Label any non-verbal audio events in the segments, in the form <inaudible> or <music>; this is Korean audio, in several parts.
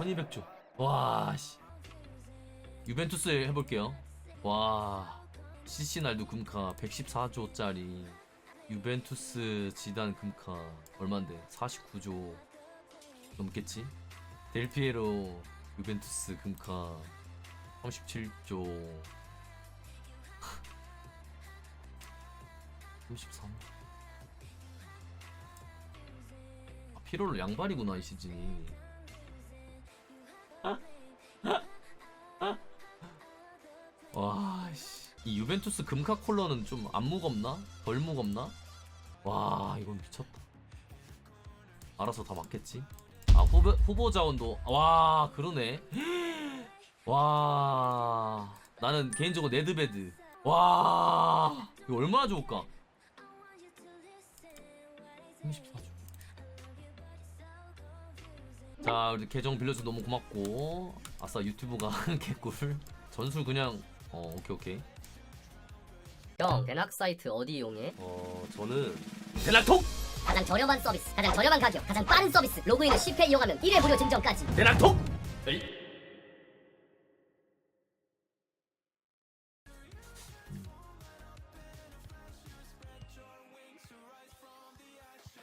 1200조. 와, 씨. 유벤투스 해볼게요. 와, 시시날도 금카 114조짜리. 유벤투스 지단 금카 얼마인데? 49조 넘겠지? 델피에로 유벤투스 금카 37조 33. <laughs> 아, 피로를 양발이구나 이 시즌이. 유벤투스 금카 콜러는 좀 안 무겁나? 덜 무겁나? 와, 이건 미쳤다. 알아서 다 맞겠지? 아, 후보, 후보 자원도, 와, 그러네. <gasps> 와, 나는 개인적으로 네드베드. 와, 이거 얼마나 좋을까? 34조. 자, 우리 계정 빌려줘서 너무 고맙고. 아싸, 유튜브가 <laughs> 개꿀. 전술 그냥, 어, 오케이, 오케이. 형 대낙 사이트 어디 이용해? 어, 저는. 대낙톡! 가장 저렴한 서비스, 가장 저렴한 가격, 가장 빠른 서비스, 로그인을 10회 이용하면 1회 무료 증정까지. 대낙톡! 에이.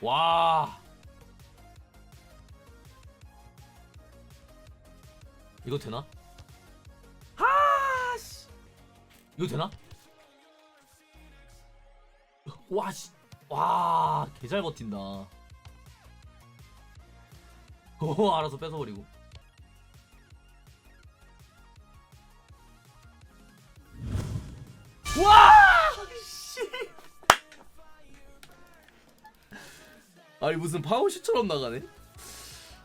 와. 이거 되나? 하씨. 이거 되나? 와 씨. 와, 개 잘 버틴다. 오, 알아서 뺏어버리고. 와! 씨. 아니 무슨 파워슛처럼 나가네?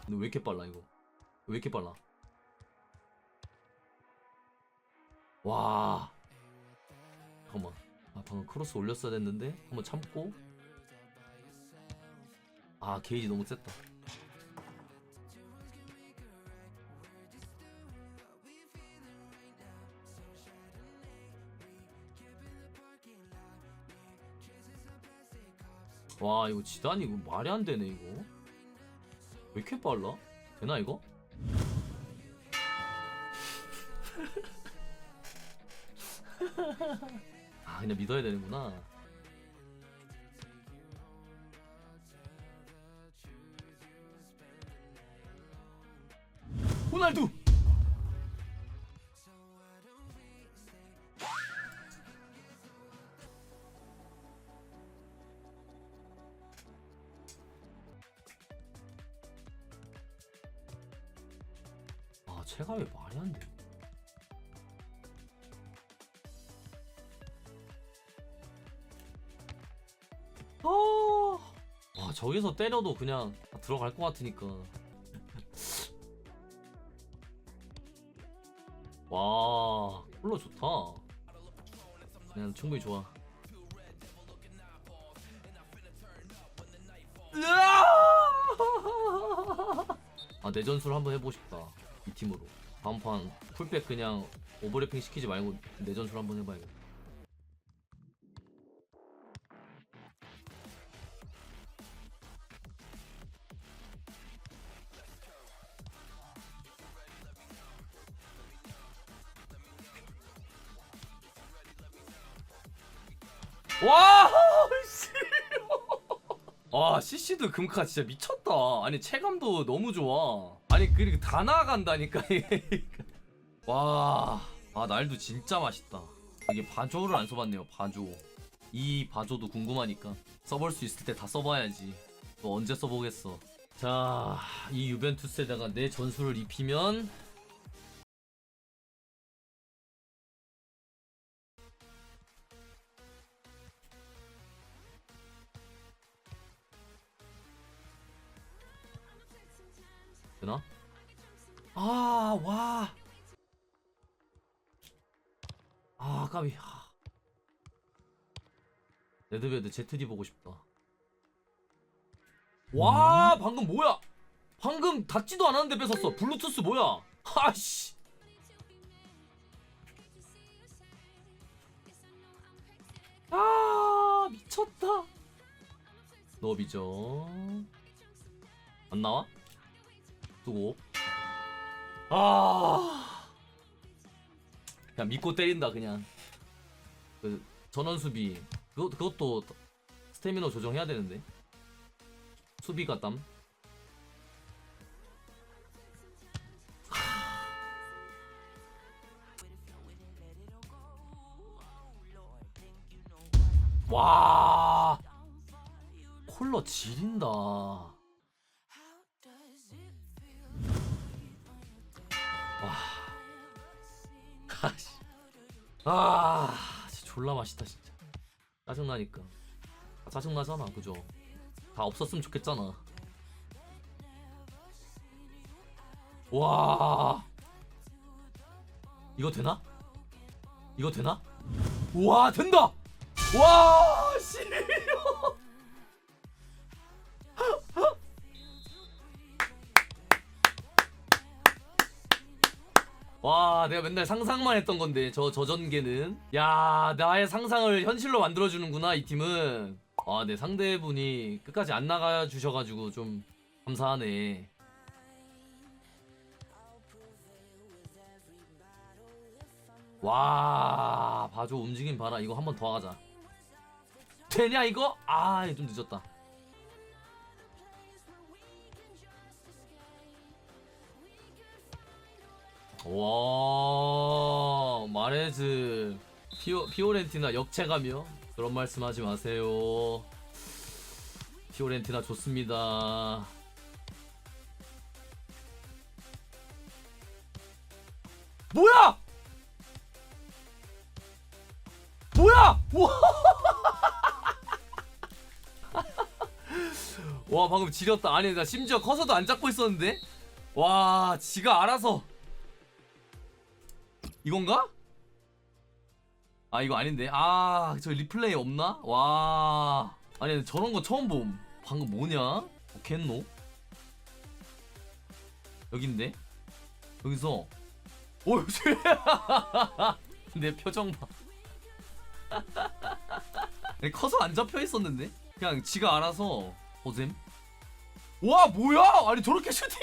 너왜 이렇게 빨라 이거? 왜 이렇게 빨라? 와. 잠깐만. 아 방금 크로스 올렸어야 됐는데 한번 참고. 아 게이지 너무 셌다. 와 이거 지단 이거 말이 안 되네 이거 왜 이렇게 빨라? 되나 이거? <laughs> 아 그냥 믿어야 되는구나 호날두 아 체감이 말이 안 돼. 아, 저기서 때려도 그냥 들어갈 것 같으니까. 와, 콜러 좋다. 그냥 충분히 좋아. 아 내전술 한번 해보고 싶다 이 팀으로 다음 판 풀백 그냥 오버래핑 시키지 말고 내전술 한번 해봐야겠다 아 CC도 금카 진짜 미쳤다. 아니 체감도 너무 좋아. 아니 그리고 다 나간다니까 <laughs> 와아 날도 진짜 맛있다. 이게 바조를 안 써봤네요 바조. 이 바조도 궁금하니까. 써볼 수 있을 때 다 써봐야지. 또 언제 써보겠어. 자 이 유벤투스에다가 내 전술을 입히면 되나? 아, 와. 아, 까비. 아. 레드베드 ZD 보고 싶다. 와, 방금 뭐야? 방금 닿지도 않았는데 뺏었어. 블루투스 뭐야? 하씨. 아, 미쳤다. 너비죠. 안 나와? 두고 아. 그냥 믿고 때린다 그냥. 그 전원 수비. 그것 그것도 스태미너 조정해야 되는데. 수비가 땀. 와. 콜러 지린다 아, 진짜 졸라 맛있다 진짜. 짜증 나니까. 아, 짜증 나잖아, 그죠? 다 없었으면 좋겠잖아. 와. 이거 되나? 이거 되나? 와, 된다. 와, 와 내가 맨날 상상만 했던 건데 저 저전개는. 야 나의 상상을 현실로 만들어주는구나 이 팀은. 아내 상대분이 끝까지 안 나가 주셔가지고 좀 감사하네. 와 봐줘 움직임 봐라. 이거 한 번 더 하자. 되냐 이거? 아 좀 늦었다 와 마레즈. 피오, 피오렌티나 역체감이요? 그런 말씀하지 마세요. 피오렌티나 좋습니다. 뭐야? 뭐야? 와, 와 방금 지렸다. 아니 나 심지어 커서도 안 잡고 있었는데? 와 지가 알아서 이건가? 아 이거 아닌데 아 저 리플레이 없나? 와 아니 저런 거 처음 봄 방금 뭐냐? 겠노? 여긴데? 여기서 오 여기 <laughs> 내 표정 봐 커서 안 잡혀 있었는데? 그냥 지가 알아서 어잼? 와 뭐야? 아니 저렇게 슈팅